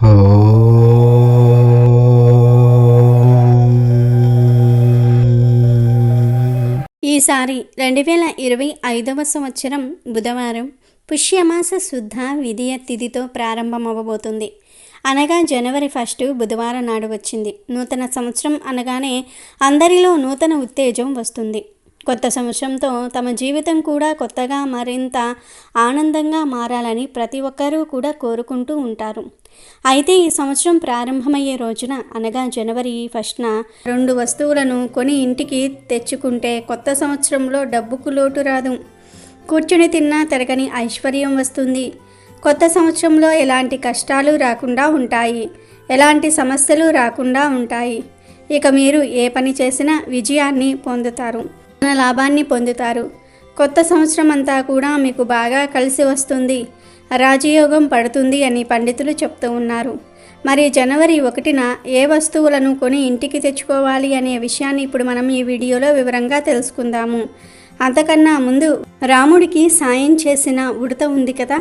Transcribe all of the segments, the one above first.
ఈసారి రెండు వేల ఇరవై ఐదవ సంవత్సరం బుధవారం పుష్యమాస శుద్ధ విధియ తిథితో ప్రారంభమవ్వబోతుంది. అనగా జనవరి ఫస్ట్ బుధవారం నాడు వచ్చింది. నూతన సంవత్సరం అనగానే అందరిలో నూతన ఉత్తేజం వస్తుంది. కొత్త సంవత్సరంతో తమ జీవితం కూడా కొత్తగా మరింత ఆనందంగా మారాలని ప్రతి ఒక్కరూ కూడా కోరుకుంటూ ఉంటారు. అయితే ఈ సంవత్సరం ప్రారంభమయ్యే రోజున అనగా జనవరి ఫస్ట్న రెండు వస్తువులను కొని ఇంటికి తెచ్చుకుంటే కొత్త సంవత్సరంలో డబ్బుకు లోటు రాదు. కూర్చుని తిన్నా తిరగని ఐశ్వర్యం వస్తుంది. కొత్త సంవత్సరంలో ఎలాంటి కష్టాలు రాకుండా ఉంటాయి. ఎలాంటి సమస్యలు రాకుండా ఉంటాయి. ఇక మీరు ఏ పని చేసినా విజయాన్ని పొందుతారు. ధన లాభాన్ని పొందుతారు. కొత్త సంవత్సరం అంతా కూడా మీకు బాగా కలిసి వస్తుంది. రాజయోగం పడుతుంది అని పండితులు చెప్తూ ఉన్నారు. మరి జనవరి ఒకటిన ఏ వస్తువులను కొని ఇంటికి తెచ్చుకోవాలి అనే విషయాన్ని ఇప్పుడు మనం ఈ వీడియోలో వివరంగా తెలుసుకుందాము. అంతకన్నా ముందు రాముడికి సాయం చేసిన ఉడత ఉంది కదా?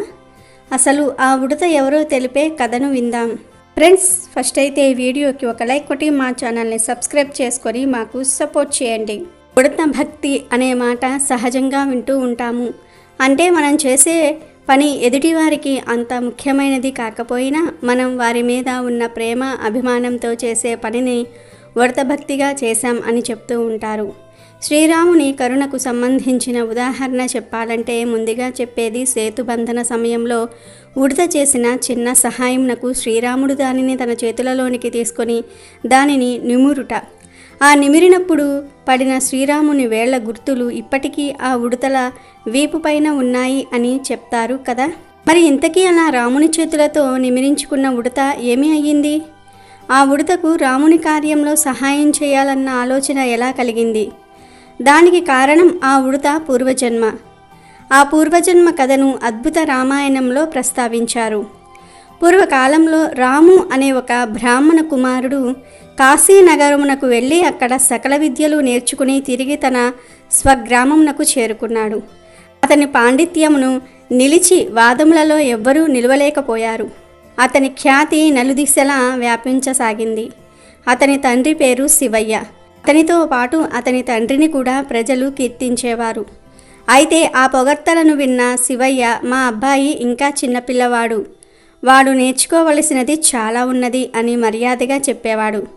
అసలు ఆ ఉడత ఎవరో తెలిపే కథను విందాం. ఫ్రెండ్స్ ఫస్ట్ అయితే ఈ వీడియోకి ఒక లైక్ కొట్టి మా ఛానల్ని సబ్స్క్రైబ్ చేసుకొని మాకు సపోర్ట్ చేయండి. ఉడత భక్తి అనే మాట సహజంగా వింటూ ఉంటాము. అంటే మనం చేసే పని ఎదుటివారికి అంత ముఖ్యమైనది కాకపోయినా మనం వారి మీద ఉన్న ప్రేమ అభిమానంతో చేసే పనిని వ్రతభక్తిగా భక్తిగా చేశాం అని చెప్తూ ఉంటారు. శ్రీరాముని కరుణకు సంబంధించిన ఉదాహరణ చెప్పాలంటే ముందుగా చెప్పేది సేతుబంధన సమయంలో ఉడత చేసిన చిన్న సహాయంనకు శ్రీరాముడు దానిని తన చేతులలోనికి తీసుకొని దానిని నిమురుట ఆ నిమిరినప్పుడు పడిన శ్రీరాముని వేళ్ళ గుర్తులు ఇప్పటికీ ఆ ఉడతల వీపుపైన ఉన్నాయి అని చెప్తారు కదా. మరి ఇంతకీ అలా రాముని చేతులతో నిమిరించుకున్న ఉడత ఏమి అయ్యింది? ఆ ఉడతకు రాముని కార్యంలో సహాయం చేయాలన్న ఆలోచన ఎలా కలిగింది? దానికి కారణం ఆ ఉడత పూర్వజన్మ. ఆ పూర్వజన్మ కథను అద్భుత రామాయణంలో ప్రస్తావించారు. పూర్వకాలంలో రాము అనే ఒక బ్రాహ్మణ కుమారుడు కాశీనగరమునకు వెళ్ళి అక్కడ సకల విద్యలు నేర్చుకుని తిరిగి తన స్వగ్రామమునకు చేరుకున్నాడు. అతని పాండిత్యమును నిలిచి వాదములలో ఎవ్వరూ నిలవలేకపోయారు. అతని ఖ్యాతి నలుదిశలా వ్యాపించసాగింది. అతని తండ్రి పేరు శివయ్య. అతనితో పాటు అతని తండ్రిని కూడా ప్రజలు కీర్తించేవారు. అయితే ఆ పొగడ్తలను విన్న శివయ్య మా అబ్బాయి ఇంకా చిన్నపిల్లవాడు. వాడు నేర్చుకోవలసినది చాలా ఉన్నది అని మర్యాదగా చెప్పేవాడు.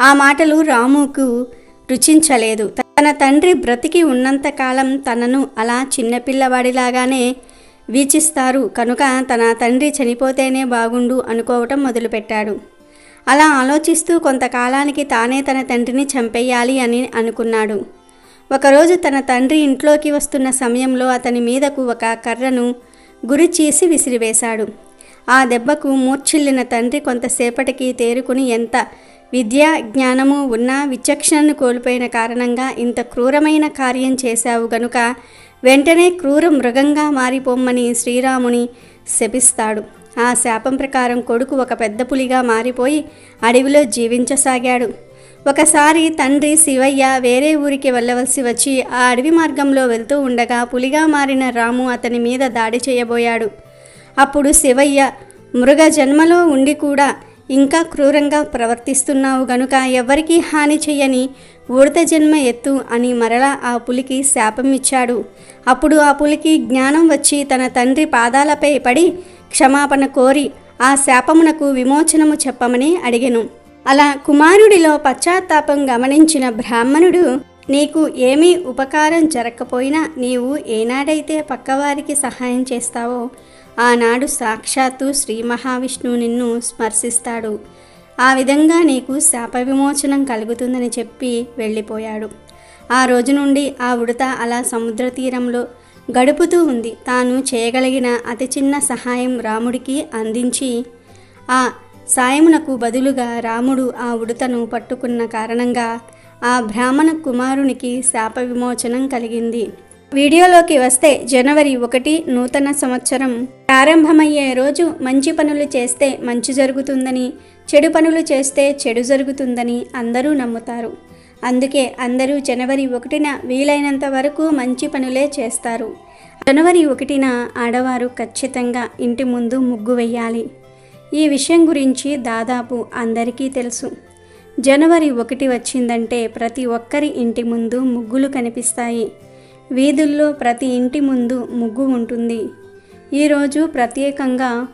ఆ మాటలు రాముకు రుచించలేదు. తన తండ్రి బ్రతికి ఉన్నంతకాలం తనను అలా చిన్నపిల్లవాడిలాగానే వీచిస్తారు. కనుక తన తండ్రి చనిపోతేనే బాగుండు అనుకోవటం మొదలుపెట్టాడు. అలా ఆలోచిస్తూ కొంతకాలానికి తానే తన తండ్రిని చంపేయాలి అని అనుకున్నాడు. ఒకరోజు తన తండ్రి ఇంట్లోకి వస్తున్న సమయంలో అతని మీదకు ఒక కర్రను గురి చేసి విసిరివేశాడు. ఆ దెబ్బకు మూర్ఛిల్లిన తండ్రి కొంతసేపటికి తేరుకుని ఎంత విద్యా జ్ఞానము ఉన్నా విచక్షణను కోల్పోయిన కారణంగా ఇంత క్రూరమైన కార్యం చేశావు గనుక వెంటనే క్రూర మృగంగా మారిపోమ్మని శ్రీరాముని శపిస్తాడు. ఆ శాపం ప్రకారం కొడుకు ఒక పెద్ద పులిగా మారిపోయి అడవిలో జీవించసాగాడు. ఒకసారి తండ్రి శివయ్య వేరే ఊరికి వెళ్ళవలసి వచ్చి ఆ అడవి మార్గంలో వెళ్తూ ఉండగా పులిగా మారిన రాము అతని మీద దాడి చేయబోయాడు. అప్పుడు శివయ్య మృగ జన్మలో ఉండి కూడా ఇంకా క్రూరంగా ప్రవర్తిస్తున్నావు గనుక ఎవరికీ హాని చెయ్యని ఉడత జన్మ ఎత్తు అని మరలా ఆ పులికి శాపం ఇచ్చాడు. అప్పుడు ఆ పులికి జ్ఞానం వచ్చి తన తండ్రి పాదాలపై పడి క్షమాపణ కోరి ఆ శాపమునకు విమోచనము చెప్పమని అడిగెను. అలా కుమారుడిలో పశ్చాత్తాపం గమనించిన బ్రాహ్మణుడు నీకు ఏమీ ఉపకారం జరగకపోయినా నీవు ఏనాడైతే పక్కవారికి సహాయం చేస్తావో ఆనాడు సాక్షాత్తు శ్రీ మహావిష్ణువు నిన్ను స్మర్శిస్తాడు. ఆ విధంగా నీకు శాప విమోచనం కలుగుతుందని చెప్పి వెళ్ళిపోయాడు. ఆ రోజు నుండి ఆ ఉడత అలా సముద్ర తీరంలో గడుపుతూ ఉంది. తాను చేయగలిగిన అతి చిన్న సహాయం రాముడికి అందించి ఆ సాయమునకు బదులుగా రాముడు ఆ ఉడతను పట్టుకున్న కారణంగా ఆ బ్రాహ్మణ కుమారునికి శాప విమోచనం కలిగింది. వీడియోలోకి వస్తే జనవరి ఒకటి నూతన సంవత్సరం. ప్రారంభమయ్యే రోజు మంచి పనులు చేస్తే మంచి జరుగుతుందని చెడు పనులు చేస్తే చెడు జరుగుతుందని అందరూ నమ్ముతారు. అందుకే అందరూ జనవరి ఒకటిన వీలైనంత వరకు మంచి పనులే చేస్తారు. జనవరి ఒకటిన ఆడవారు ఖచ్చితంగా ఇంటి ముందు ముగ్గు వెయ్యాలి ఈ విషయం గురించి దాదాపు అందరికీ తెలుసు. జనవరి ఒకటి వచ్చిందంటే ప్రతి ఒక్కరి ఇంటి ముందు ముగ్గులు కనిపిస్తాయి. వీధుల్లో ప్రతి ఇంటి ముందు ముగ్గు ఉంటుంది. ఈరోజు ప్రత్యేకంగా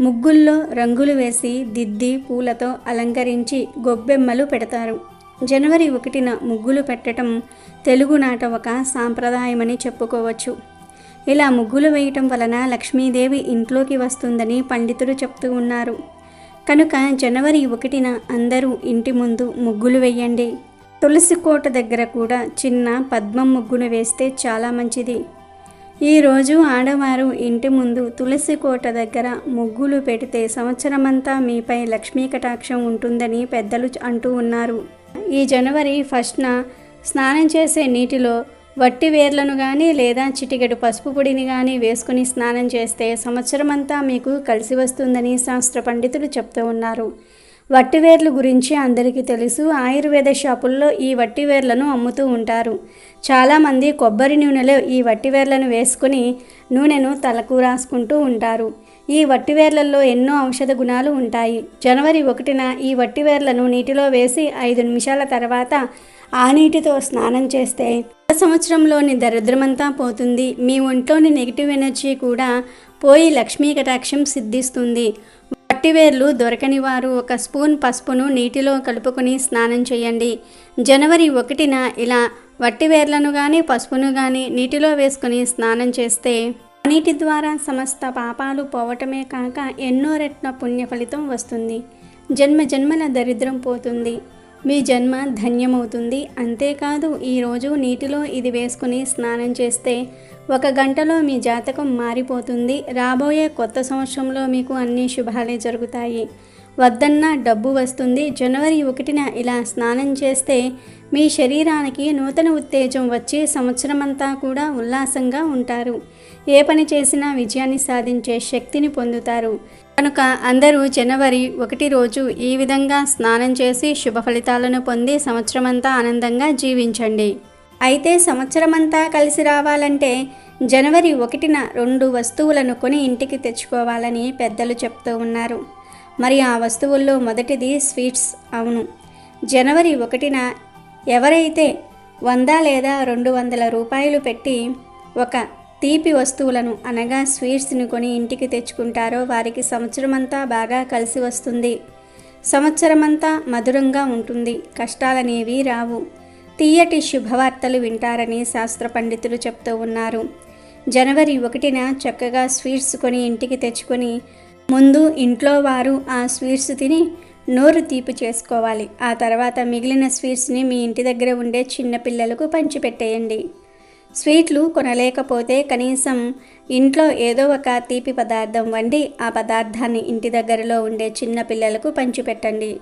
ముగ్గుల్లో రంగులు వేసి దిద్ది పూలతో అలంకరించి గొబ్బెమ్మలు పెడతారు. జనవరి ఒకటిన ముగ్గులు పెట్టడం తెలుగునాట ఒక సాంప్రదాయమని చెప్పుకోవచ్చు. ఇలా ముగ్గులు వేయటం వలన లక్ష్మీదేవి ఇంట్లోకి వస్తుందని పండితులు చెప్తూ ఉన్నారు. కనుక జనవరి ఒకటిన అందరూ ఇంటి ముందు ముగ్గులు వేయండి. తులసి కోట దగ్గర కూడా చిన్న పద్మం ముగ్గును వేస్తే చాలా మంచిది. ఈరోజు ఆడవారు ఇంటి ముందు తులసి కోట దగ్గర ముగ్గులు పెడితే సంవత్సరమంతా మీపై లక్ష్మీ కటాక్షం ఉంటుందని పెద్దలు అంటూ ఉన్నారు. ఈ జనవరి ఫస్ట్న స్నానం చేసే నీటిలో వట్టి వేర్లను కానీ లేదా చిటికెడు పసుపు పొడిని కానీ వేసుకుని స్నానం చేస్తే సంవత్సరమంతా మీకు కలిసి వస్తుందని శాస్త్ర పండితులు చెప్తూ ఉన్నారు. వట్టివేర్లు గురించి అందరికీ తెలుసు. ఆయుర్వేద షాపుల్లో ఈ వట్టివేర్లను అమ్ముతూ ఉంటారు. చాలామంది కొబ్బరి నూనెలో ఈ వట్టివేర్లను వేసుకుని నూనెను తలకు రాసుకుంటూ ఉంటారు. ఈ వట్టివేర్లలో ఎన్నో ఔషధ గుణాలు ఉంటాయి. జనవరి ఒకటిన ఈ వట్టివేర్లను నీటిలో వేసి ఐదు నిమిషాల తర్వాత ఆ నీటితో స్నానం చేస్తే సంవత్సరంలోని దరిద్రమంతా పోతుంది. మీ ఒంట్లోని నెగిటివ్ ఎనర్జీ కూడా పోయి లక్ష్మీ కటాక్షం సిద్ధిస్తుంది. వట్టివేర్లు దొరకని వారు ఒక స్పూన్ పసుపును నీటిలో కలుపుకొని స్నానం చేయండి. జనవరి ఒకటిన ఇలా వట్టివేర్లను కానీ పసుపును కానీ నీటిలో వేసుకొని స్నానం చేస్తే నీటి ద్వారా సమస్త పాపాలు పోవటమే కాక ఎన్నో రెట్ల పుణ్య ఫలితం వస్తుంది. జన్మ జన్మల దరిద్రం పోతుంది. మీ జన్మ ధన్యమవుతుంది. అంతేకాదు ఈరోజు నీటిలో ఇది వేసుకుని స్నానం చేస్తే ఒక గంటలో మీ జాతకం మారిపోతుంది. రాబోయే కొత్త సంవత్సరంలో మీకు అన్ని శుభాలే జరుగుతాయి. వద్దన్న డబ్బు వస్తుంది. జనవరి ఒకటిన ఇలా స్నానం చేస్తే మీ శరీరానికి నూతన ఉత్తేజం వచ్చి సంవత్సరమంతా కూడా ఉల్లాసంగా ఉంటారు. ఏ పని చేసినా విజయాన్ని సాధించే శక్తిని పొందుతారు. కనుక అందరూ జనవరి ఒకటి రోజు ఈ విధంగా స్నానం చేసి శుభ ఫలితాలను పొంది సంవత్సరమంతా ఆనందంగా జీవించండి. అయితే సంవత్సరమంతా కలిసి రావాలంటే జనవరి ఒకటిన రెండు వస్తువులను కొని ఇంటికి తెచ్చుకోవాలని పెద్దలు చెప్తూ ఉన్నారు. మరి ఆ వస్తువుల్లో మొదటిది స్వీట్స్ అవును. జనవరి ఒకటిన ఎవరైతే వంద లేదా రెండు వందల రూపాయలు పెట్టి ఒక తీపి వస్తువులను అనగా స్వీట్స్ని కొని ఇంటికి తెచ్చుకుంటారో వారికి సంవత్సరమంతా బాగా కలిసి వస్తుంది. సంవత్సరమంతా మధురంగా ఉంటుంది. కష్టాలనేవి రావు. తీయటి శుభవార్తలు వింటారని శాస్త్ర పండితులు చెప్తూ ఉన్నారు. జనవరి ఒకటిన చక్కగా స్వీట్స్ కొని ఇంటికి తెచ్చుకొని ముందు ఇంట్లో వారు ఆ స్వీట్స్ తిని నోరు తీపి చేసుకోవాలి. ఆ తర్వాత మిగిలిన స్వీట్స్ని మీ ఇంటి దగ్గర ఉండే చిన్నపిల్లలకు పంచిపెట్టేయండి. స్వీట్లు కొనలేకపోతే కనీసం ఇంట్లో ఏదో ఒక తీపి పదార్థం వండి ఆ పదార్థాన్ని ఇంటి దగ్గరలో ఉండే చిన్న పిల్లలకు పంచిపెట్టండి.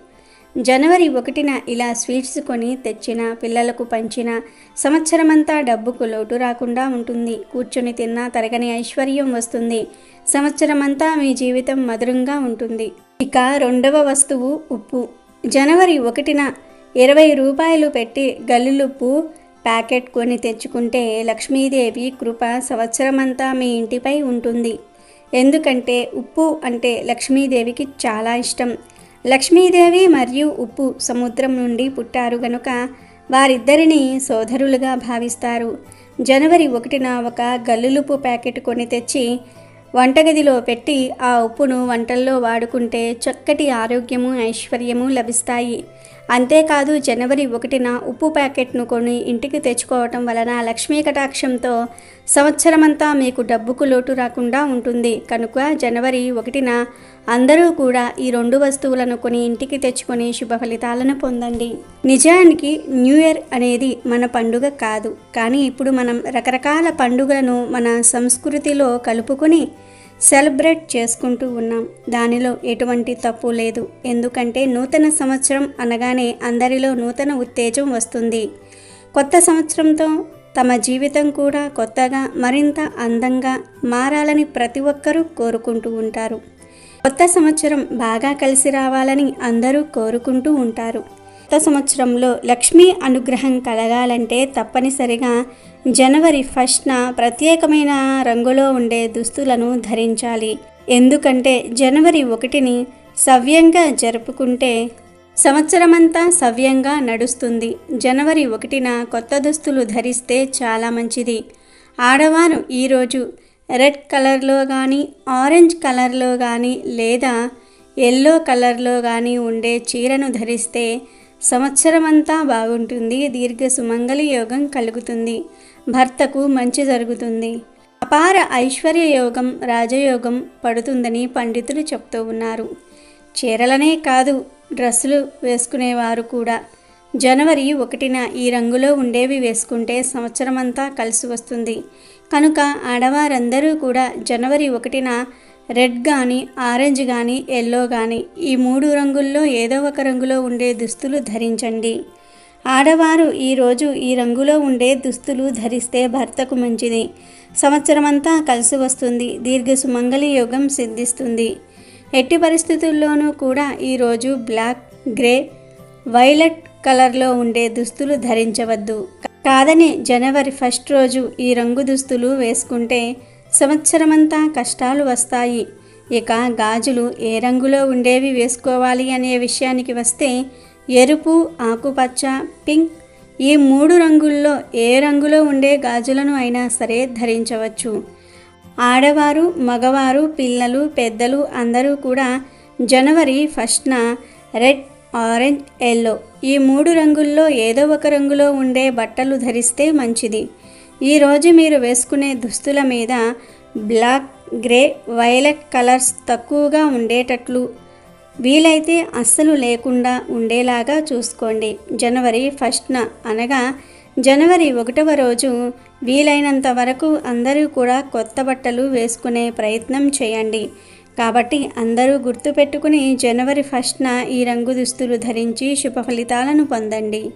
జనవరి ఒకటిన ఇలా స్వీట్స్ కొని తెచ్చిన పిల్లలకు పంచిన సంవత్సరమంతా డబ్బుకు లోటు రాకుండా ఉంటుంది. కూర్చొని తిన్నా తరగని ఐశ్వర్యం వస్తుంది. సంవత్సరమంతా మీ జీవితం మధురంగా ఉంటుంది. ఇక రెండవ వస్తువు ఉప్పు. జనవరి ఒకటిన ఇరవై రూపాయలు పెట్టి గల్లులుప్పు ప్యాకెట్ కొని తెచ్చుకుంటే లక్ష్మీదేవి కృప సంవత్సరమంతా మీ ఇంటిపై ఉంటుంది. ఎందుకంటే ఉప్పు అంటే లక్ష్మీదేవికి చాలా ఇష్టం. లక్ష్మీదేవి మరియు ఉప్పు సముద్రం నుండి పుట్టారు గనుక వారిద్దరిని సోదరులుగా భావిస్తారు. జనవరి ఒకటిన ఒక గల్లులుపు ప్యాకెట్ కొని తెచ్చి వంటగదిలో పెట్టి ఆ ఉప్పును వంటల్లో వాడుకుంటే చక్కటి ఆరోగ్యము ఐశ్వర్యము లభిస్తాయి. అంతేకాదు జనవరి ఒకటిన ఉప్పు ప్యాకెట్ను కొని ఇంటికి తెచ్చుకోవటం వలన లక్ష్మీ కటాక్షంతో సంవత్సరమంతా మీకు డబ్బుకు లోటు రాకుండా ఉంటుంది. కనుక జనవరి ఒకటిన అందరూ కూడా ఈ రెండు వస్తువులను కొని ఇంటికి తెచ్చుకొని శుభ ఫలితాలను పొందండి. నిజానికి న్యూ ఇయర్ అనేది మన పండుగ కాదు. కానీ ఇప్పుడు మనం రకరకాల పండుగలను మన సంస్కృతిలో కలుపుకొని సెలబ్రేట్ చేసుకుంటూ ఉన్నాం. దానిలో ఎటువంటి తప్పు లేదు. ఎందుకంటే నూతన సంవత్సరం అనగానే అందరిలో నూతన ఉత్తేజం వస్తుంది. కొత్త సంవత్సరంతో తమ జీవితం కూడా కొత్తగా మరింత అందంగా మారాలని ప్రతి ఒక్కరూ కోరుకుంటూ ఉంటారు. కొత్త సంవత్సరం బాగా కలిసి రావాలని అందరూ కోరుకుంటూ ఉంటారు. కొత్త సంవత్సరంలో లక్ష్మీ అనుగ్రహం కలగాలంటే తప్పనిసరిగా జనవరి ఫస్ట్న ప్రత్యేకమైన రంగులో ఉండే దుస్తులను ధరించాలి. ఎందుకంటే జనవరి ఒకటిని సవ్యంగా జరుపుకుంటే సంవత్సరమంతా సవ్యంగా నడుస్తుంది. జనవరి ఒకటిన కొత్త దుస్తులు ధరిస్తే చాలా మంచిది. ఆడవారు ఈరోజు రెడ్ కలర్లో కానీ ఆరెంజ్ కలర్లో కానీ లేదా ఎల్లో కలర్లో కానీ ఉండే చీరను ధరిస్తే సంవత్సరమంతా బాగుంటుంది దీర్ఘ సుమంగళి యోగం కలుగుతుంది భర్తకు మంచి జరుగుతుంది. అపార ఐశ్వర్య యోగం రాజయోగం పడుతుందని పండితులు చెప్తూ ఉన్నారు. చీరలనే కాదు డ్రెస్సులు వేసుకునేవారు కూడా. జనవరి ఒకటిన ఈ రంగులో ఉండేవి వేసుకుంటే సంవత్సరమంతా కలిసి వస్తుంది. కనుక ఆడవారందరూ కూడా జనవరి ఒకటిన రెడ్ కానీ ఆరెంజ్ కానీ ఎల్లో కానీ ఈ మూడు రంగుల్లో ఏదో ఒక రంగులో ఉండే దుస్తులు ధరించండి. ఆడవారు ఈరోజు ఈ రంగులో ఉండే దుస్తులు ధరిస్తే భర్తకు మంచిది. సంవత్సరమంతా కలిసి వస్తుంది. దీర్ఘ సుమంగళి యోగం సిద్ధిస్తుంది. ఎట్టి పరిస్థితుల్లోనూ కూడా ఈరోజు బ్లాక్ గ్రే వైలెట్ కలర్లో ఉండే దుస్తులు ధరించవద్దు. కాదని జనవరి ఫస్ట్ రోజు ఈ రంగు దుస్తులు వేసుకుంటే సంవత్సరమంతా కష్టాలు వస్తాయి. ఇక గాజులు ఏ రంగులో ఉండేవి వేసుకోవాలి అనే విషయానికి వస్తే ఎరుపు ఆకుపచ్చ పింక్ ఈ మూడు రంగుల్లో ఏ రంగులో ఉండే గాజులను అయినా సరే ధరించవచ్చు. ఆడవారు మగవారు పిల్లలు పెద్దలు అందరూ కూడా జనవరి ఫస్ట్న రెడ్ ఆరెంజ్ ఎల్లో ఈ మూడు రంగుల్లో ఏదో ఒక రంగులో ఉండే బట్టలు ధరిస్తే మంచిది. ఈరోజు మీరు వేసుకునే దుస్తుల మీద బ్లాక్ గ్రే వైలెట్ కలర్స్ తక్కువగా ఉండేటట్లు వీలైతే అస్సలు లేకుండా ఉండేలాగా చూసుకోండి. జనవరి ఫస్ట్న అనగా జనవరి ఒకటవ రోజు వీలైనంత వరకు అందరూ కూడా కొత్త బట్టలు వేసుకునే ప్రయత్నం చేయండి. కాబట్టి అందరూ గుర్తుపెట్టుకుని జనవరి ఫస్ట్న ఈ రంగు దుస్తులు ధరించి శుభ ఫలితాలను పొందండి.